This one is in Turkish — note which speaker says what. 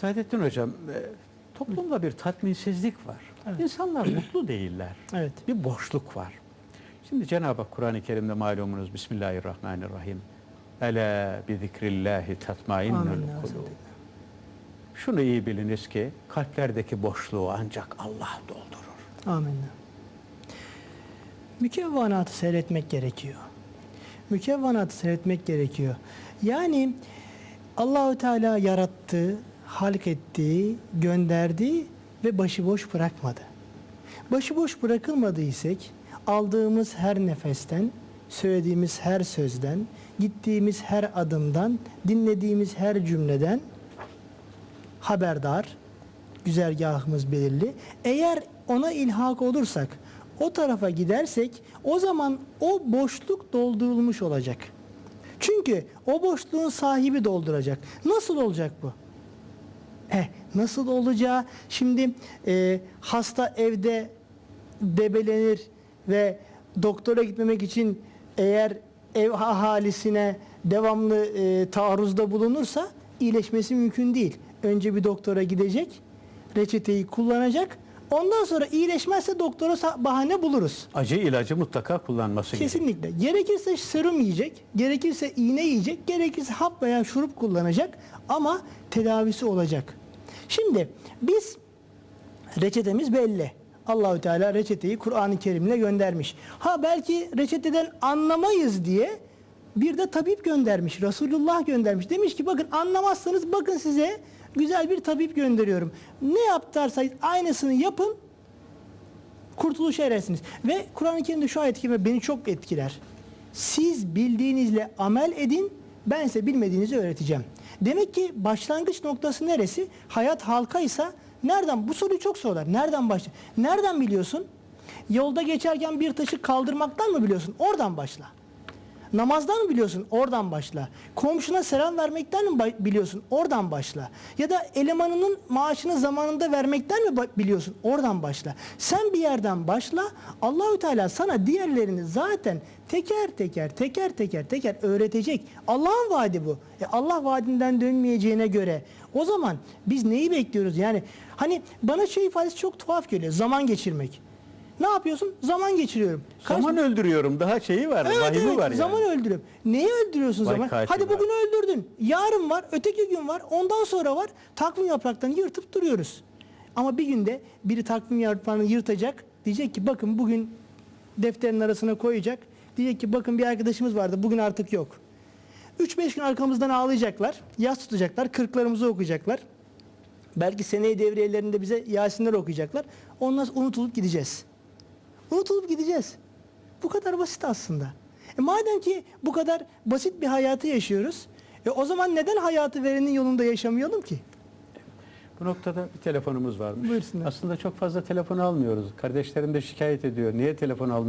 Speaker 1: Saadettin Hocam, e, toplumda bir tatminsizlik var.
Speaker 2: Evet.
Speaker 1: İnsanlar mutlu değiller.
Speaker 2: Evet.
Speaker 1: Bir boşluk var. Şimdi Cenab-ı Hak Kur'an-ı Kerim'de malumunuz Bismillahirrahmanirrahim. Ela bi zikrillahi tatmainnul kulub. Şunu iyi biliniz ki kalplerdeki boşluğu ancak Allah doldurur.
Speaker 2: Amenna. Mükevvanatı seyretmek gerekiyor. Mükevvanatı seyretmek gerekiyor. Yani Allahü Teala yarattı, halk etti, gönderdi ve başıboş bırakmadı. Başıboş bırakılmadıysak aldığımız her nefesten, söylediğimiz her sözden, gittiğimiz her adımdan, dinlediğimiz her cümleden haberdar, güzergahımız belirli. Eğer ona ilhak olursak, o tarafa gidersek o zaman o boşluk doldurulmuş olacak. Çünkü o boşluğun sahibi dolduracak. Nasıl olacak bu? Eh, nasıl olacağı şimdi e, hasta evde debelenir ve doktora gitmemek için eğer ev ahalisine devamlı e, taarruzda bulunursa iyileşmesi mümkün değil. Önce bir doktora gidecek, reçeteyi kullanacak. Ondan sonra iyileşmezse doktora bahane buluruz.
Speaker 1: Acı ilacı mutlaka kullanması gerekiyor.
Speaker 2: Kesinlikle. Gerekirse serum yiyecek, gerekirse iğne yiyecek, gerekirse hap veya şurup kullanacak ama tedavisi olacak. Şimdi biz reçetemiz belli. Allahü Teala reçeteyi Kur'an-ı Kerim'le göndermiş. Ha belki reçeteden anlamayız diye bir de tabip göndermiş. Resulullah göndermiş. Demiş ki bakın anlamazsanız bakın size güzel bir tabip gönderiyorum. Ne yaptarsanız aynısını yapın kurtuluşa erersiniz. Ve Kur'an-ı Kerim'de şu ayet-i kerime beni çok etkiler. Siz bildiğinizle amel edin, ben ise bilmediğinizi öğreteceğim. Demek ki başlangıç noktası neresi? Hayat halkaysa nereden? Bu soruyu çok sorarlar. Nereden başla? Nereden biliyorsun? Yolda geçerken bir taşı kaldırmaktan mı biliyorsun? Oradan başla. Namazdan mı biliyorsun? Oradan başla. Komşuna selam vermekten mi biliyorsun? Oradan başla. Ya da elemanının maaşını zamanında vermekten mi biliyorsun? Oradan başla. Sen bir yerden başla. Allahü Teala sana diğerlerini zaten teker teker teker teker teker öğretecek. Allah'ın vaadi bu. E Allah vaadinden dönmeyeceğine göre o zaman biz neyi bekliyoruz? Yani hani bana şey ifadesi çok tuhaf geliyor. Zaman geçirmek. Ne yapıyorsun? Zaman geçiriyorum. Kaç-
Speaker 1: Zaman öldürüyorum daha şeyi var,
Speaker 2: Evet,
Speaker 1: vahimi
Speaker 2: evet,
Speaker 1: var yani.
Speaker 2: zaman öldürüyorum. Neyi öldürüyorsun
Speaker 1: Vay
Speaker 2: zaman? Hadi
Speaker 1: var.
Speaker 2: bugün öldürdün. Yarın var, öteki gün var, ondan sonra var. Takvim yapraklarını yırtıp duruyoruz. Ama bir günde biri takvim yapraklarını yırtacak. Diyecek ki bakın bugün defterin arasına koyacak. Diyecek ki bakın bir arkadaşımız vardı bugün artık yok. 3-5 gün arkamızdan ağlayacaklar. Yas tutacaklar. Kırklarımızı okuyacaklar. Belki seneye devriyelerinde bize Yasinler okuyacaklar. Ondan unutulup gideceğiz. Unutulup gideceğiz. Bu kadar basit aslında. E madem ki bu kadar basit bir hayatı yaşıyoruz, e o zaman neden hayatı verenin yolunda yaşamayalım ki?
Speaker 1: Bu noktada bir telefonumuz varmış.
Speaker 2: Buyursunlar.
Speaker 1: Aslında çok fazla telefon almıyoruz. Kardeşlerim de şikayet ediyor. Niye telefon almıyor?